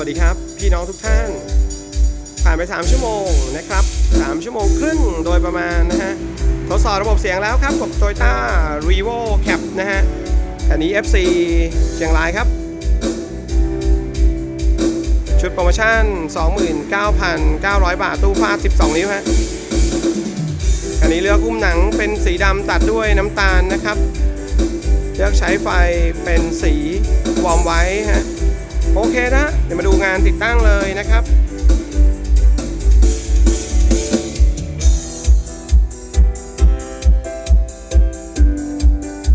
วัสดีครับ พี่น้องทุกท่าน ผ่านไป 3 ชั่วโมงนะครับ 3 ชั่วโมงครึ่งโดยประมาณนะฮะทดสอบระบบเสียงแล้วครับกับ Toyota r e v o Cap นะฮะอันนี้ FC เชียงรายครับ ชุดโปรโมชั่น 29,900 บาท ตู้ฟาด 12 นิ้วฮะอันนี้เลือกอุ้มหนังเป็นสีดำตัดด้วยน้ำตาลนะครับ เลือกใช้ไฟเป็นสีวอมไว้ฮะ โอเคนะเดี๋ยวมาดูงานติดตั้งเลยนะครับ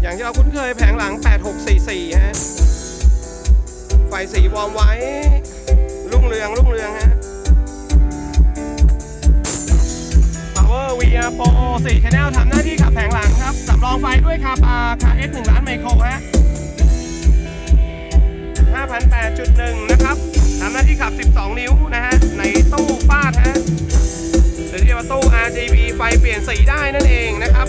อย่างที่เราคุ้นเคยแผงหลัง 8644 ฮะ ไฟสีวอร์มไว้ รุ่งเรือง รุ่งเรืองฮะ Power VR Pro 4 Channel ทำหน้าที่ขับแผงหลังครับ สำรองไฟด้วยคาปาคา S 1ล้านไมโครฮะ 8.1 นะครับทำหน้าที่ขับ 12 นิ้วนะฮะในตู้ฟาดฮะหรือเรียกว่าตู้ RGB ไฟเปลี่ยนสีได้นั่นเองนะครับ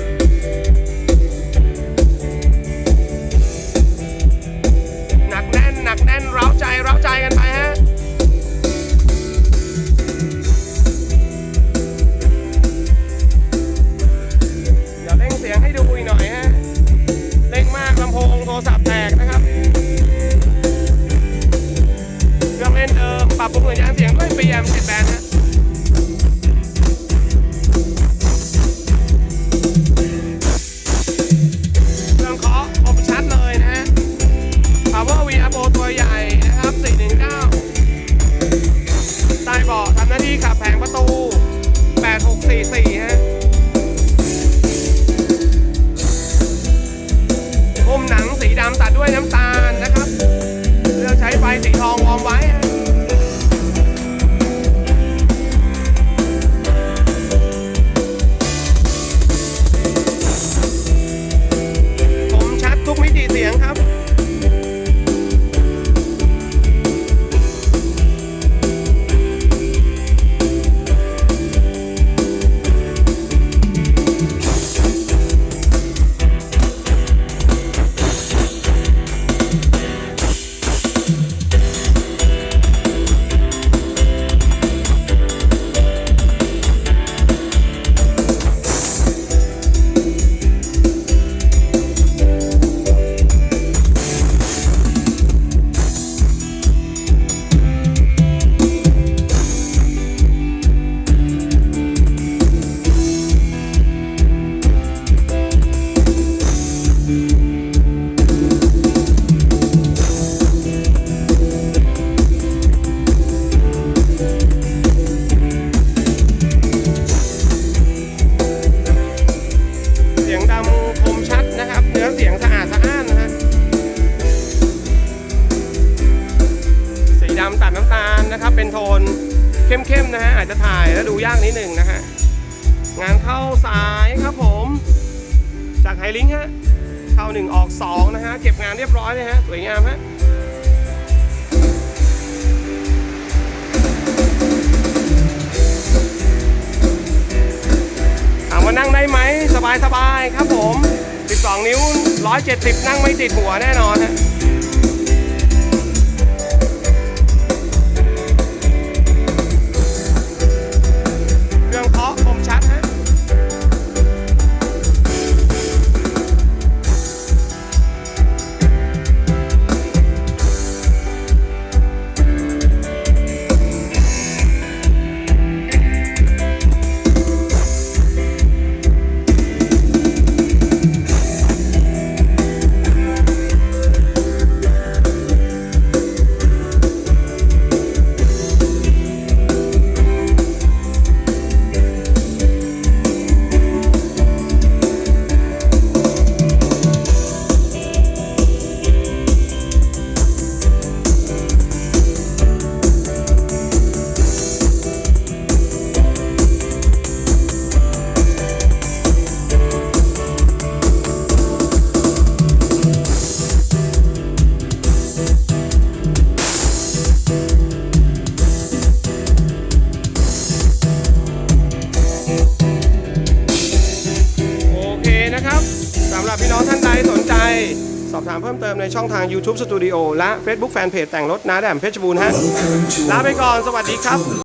Power V Pro ตัวใหญ่นะครับ 419ใต้เบาะทำหน้าที่ขับแผงประตู 8644 ฮะหุ้มหนังสีดำตัดด้วยน้ำตาลนะครับ เลือกใช้ไฟสีทองวอมไว้ คมชัดนะครับ เนื้อเสียงสะอาดสะอ้านนะฮะสีดำตัดน้ำตาลนะครับ เป็นโทนเข้มๆนะฮะอาจจะถ่ายแล้วดูยากนิดหนึ่งนะฮะงานเข้าสายครับผม จากไฮลิงค์ฮะเข้า1ออก2นะฮะเก็บงานเรียบร้อยเลยฮะสวยงามฮะถามว่านั่งได้ไหมสบายสบายๆครับผม 12 นิ้ว 170 นั่งไม่ติดหัวแน่นอนฮะำหรับพี่น้องท่านใดสนใจ สอบถามเพิ่มเติมในช่องทาง YouTube Studio และ Facebook Fanpage แต่งรถน้าแดมเพชรบูรณ์ฮะลาไปก่อนสวัสดีครับ